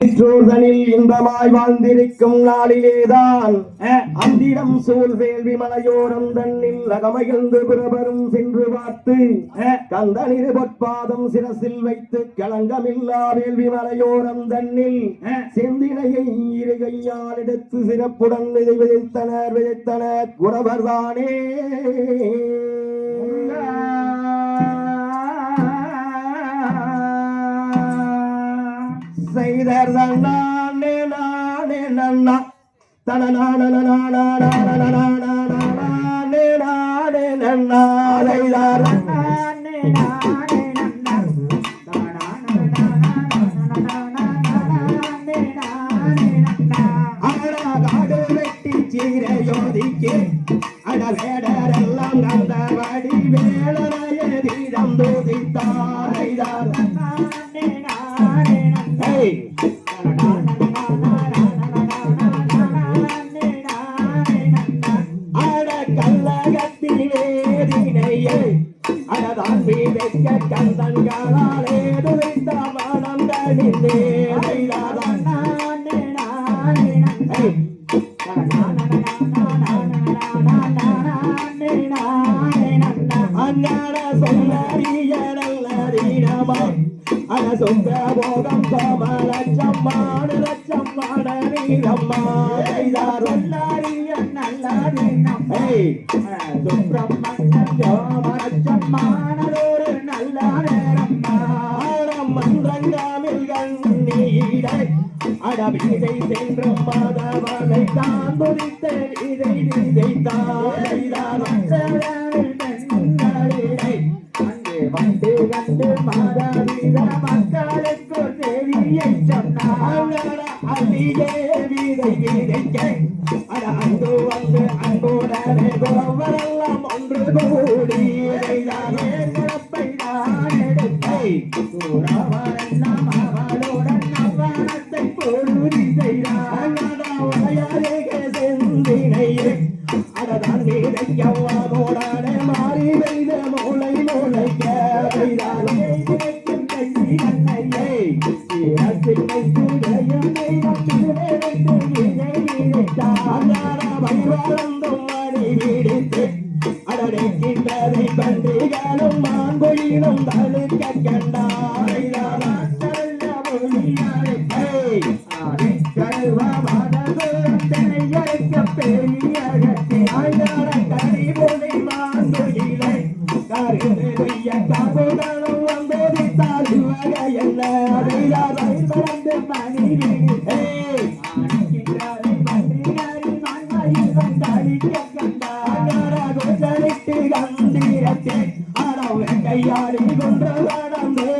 சிற்றூர்தனில் இன்பமாய் வாழ்ந்திருக்கும் நாளிலேதான் அந்திரம் சூழ் வேள்வி மலையோரம் தன்னில் அகமகிழ்ந்து புறவரும் சென்று பார்த்து கந்தனிரு பொற்பாதம் சிரசில் வைத்து களங்கமில்லா வேள்வி மலையோரம் தன்னில் செந்தினையை இரு கையால் எடுத்து சிறப்புடன் விதை விதைத்தனர் விதைத்தனர். குறவர்தானே? செய்தர் நானே நானே நன்னா தன நானே நானே நானே நன்னா செய்தார். அழகாடு அந்த வடி வேளைய Hey! அட கல்லகத்தி அடதான் கந்தங்களாலே துவைத்த மனம் தனிந்தே அண்ணாட சொல்லறிய நல்லதீனமா அட சொந்த போகம் சோம லட்சம் மாடு சுப்பிரமணியம் நல்ல மன்றங்காமில் அடவிதை சென்று மாதவனை தான் துரித்தேன் இதை விதைத்தான் அன்பு வந்து அன்புடனே குறவரெல்லாம் ஒன்று கூடி அவளுடன் அவனத்தை பொழுதி செய்தார் சீரத்தில் வைத்துடையும் தெய்வத்தில் விதைத்து விதை விதைத்தார் வைவரந்தும் மணி விடுத்து கையாடி கொன்ற நடந்தே